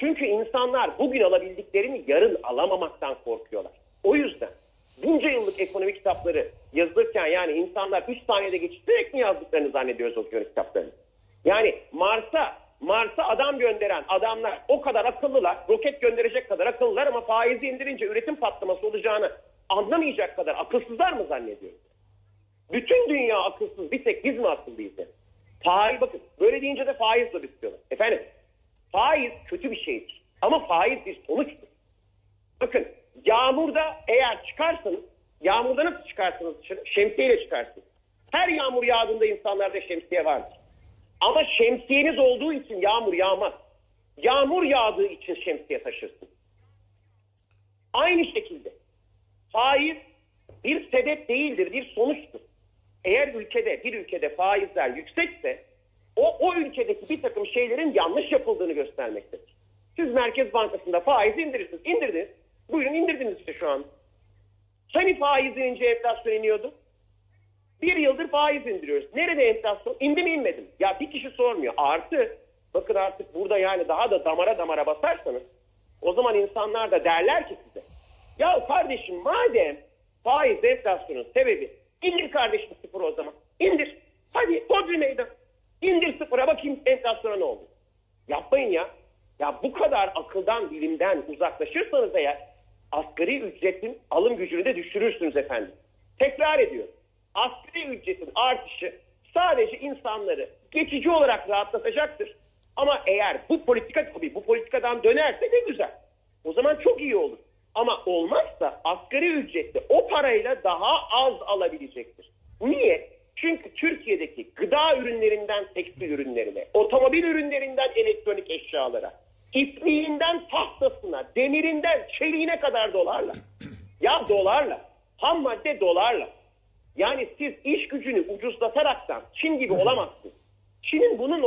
Çünkü insanlar bugün alabildiklerini yarın alamamaktan korkuyorlar. O yüzden bunca yıllık ekonomi kitapları yazılırken yani insanlar 3 saniyede geçiştirerek mi yazdıklarını zannediyoruz o ekonomi kitaplarını. Yani Mars'a Mars'a adam gönderen adamlar o kadar akıllılar, roket gönderecek kadar akıllılar ama faizi indirince üretim patlaması olacağını anlamayacak kadar akılsızlar mı zannediyoruz? Bütün dünya akılsız, bir tek biz mi akıllıyız? yani? Faiz bakın, böyle deyince de faiz de istiyorlar. Efendim, faiz kötü bir şeydir. Ama faiz bir sonuçtur. Bakın, yağmurda eğer çıkarsanız, yağmurda nasıl çıkarsınız? Şemsiyeyle çıkarsınız. Her yağmur yağdığında insanlarda şemsiye vardır. Ama şemsiyeniz olduğu için yağmur yağmaz. Yağmur yağdığı için şemsiye taşırsın. Aynı şekilde faiz bir sebep değildir, bir sonuçtur. Eğer ülkede, bir ülkede faizler yüksekse o, o ülkedeki bir takım şeylerin yanlış yapıldığını göstermektedir. Siz Merkez Bankası'nda faiz indirirsiniz. İndirdiniz. Buyurun indirdiniz işte şu an. Hani faiz inince enflasyon iniyordu? Bir yıldır faiz indiriyoruz. Nerede enflasyon? İndi mi inmedi mi? Ya bir kişi sormuyor. Artı bakın artık burada yani daha da damara damara basarsanız o zaman insanlar da derler ki size ya kardeşim madem faiz enflasyonun sebebi indir kardeşim sıfır o zaman. İndir. Hadi hodri meydan. Sıfıra bakayım enflasyona ne oldu. Yapmayın ya. Ya bu kadar akıldan bilimden uzaklaşırsanız eğer asgari ücretin alım gücünü de düşürürsünüz efendim. Tekrar ediyorum. Asgari ücretin artışı sadece insanları geçici olarak rahatlatacaktır. Ama eğer bu politika tabii bu politikadan dönerse ne güzel. O zaman çok iyi olur. Ama olmazsa asgari ücretle o parayla daha az alabilecektir. Niye? Çünkü Türkiye'deki gıda ürünlerinden tekstil ürünlerine, otomobil ürünlerinden elektronik eşyalara, ipliğinden tahtasına, demirinden çeliğine kadar dolarla. Ya dolarla, ham madde dolarla. Yani siz iş gücünü ucuzlataraktan Çin gibi olamazsınız. Çin'in bunun